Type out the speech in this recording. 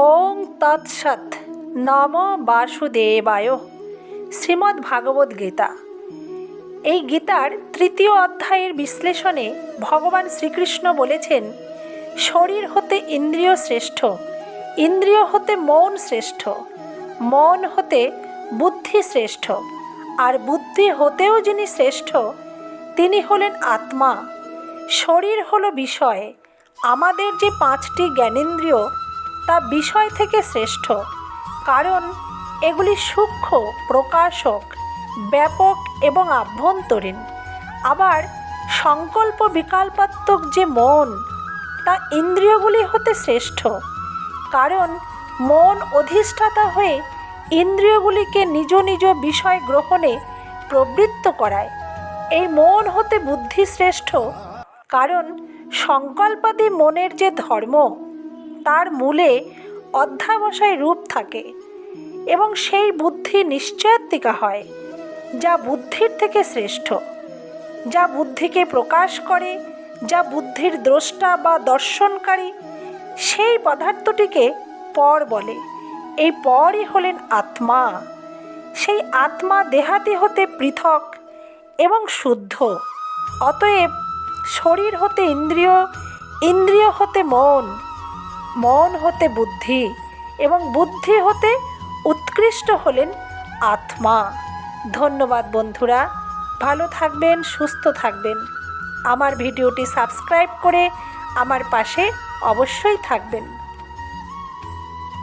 ওং তৎসৎ নম বাসুদেবায়। শ্রীমদ্ ভাগবত গীতা এই গীতার তৃতীয় অধ্যায়ের বিশ্লেষণে ভগবান শ্রীকৃষ্ণ বলেছেন, শরীর হতে ইন্দ্রিয় শ্রেষ্ঠ, ইন্দ্রিয় হতে মন শ্রেষ্ঠ, মন হতে বুদ্ধি শ্রেষ্ঠ, আর বুদ্ধি হতেও যিনি শ্রেষ্ঠ, তিনি হলেন আত্মা। শরীর হলো বিষয়, আমাদের যে পাঁচটি জ্ঞানেন্দ্রিয় তা বিষয় থেকে শ্রেষ্ঠ। কারণ এগুলি সূক্ষ্ম, প্রকাশক, ব্যাপক এবং আভ্যন্তরীণ। আবার সংকল্প বিকল্পাত্মক যে মন, তা ইন্দ্রিয়গুলি হতে শ্রেষ্ঠ। কারণ মন অধিষ্ঠাতা হয়ে ইন্দ্রিয়গুলিকে নিজ নিজ বিষয় গ্রহণে প্রবৃত্ত করায়। এই মন হতে বুদ্ধি শ্রেষ্ঠ। কারণ সংকল্পাদি মনের যে ধর্ম তার মূলে অধ্যাবসায় রূপ থাকে এবং সেই বুদ্ধি নিশ্চয়াত্মিকা হয়, যা বুদ্ধির থেকে শ্রেষ্ঠ, যা বুদ্ধিকে প্রকাশ করে, যা বুদ্ধির দ্রষ্টা বা দর্শনকারী, সেই পদার্থটিকে পর বলে। এই পরই হলেন আত্মা। সেই আত্মা দেহাতি হতে পৃথক এবং শুদ্ধ, অতএব শরীর হতে ইন্দ্রিয় ইন্দ্রিয় হতে মন মন হতে বুদ্ধি এবং বুদ্ধি হতে উৎকৃষ্ট হলেন আত্মা। ধন্যবাদ বন্ধুরা, ভালো থাকবেন, সুস্থ থাকবেন। আমার ভিডিওটি সাবস্ক্রাইব করে আমার পাশে অবশ্যই থাকবেন।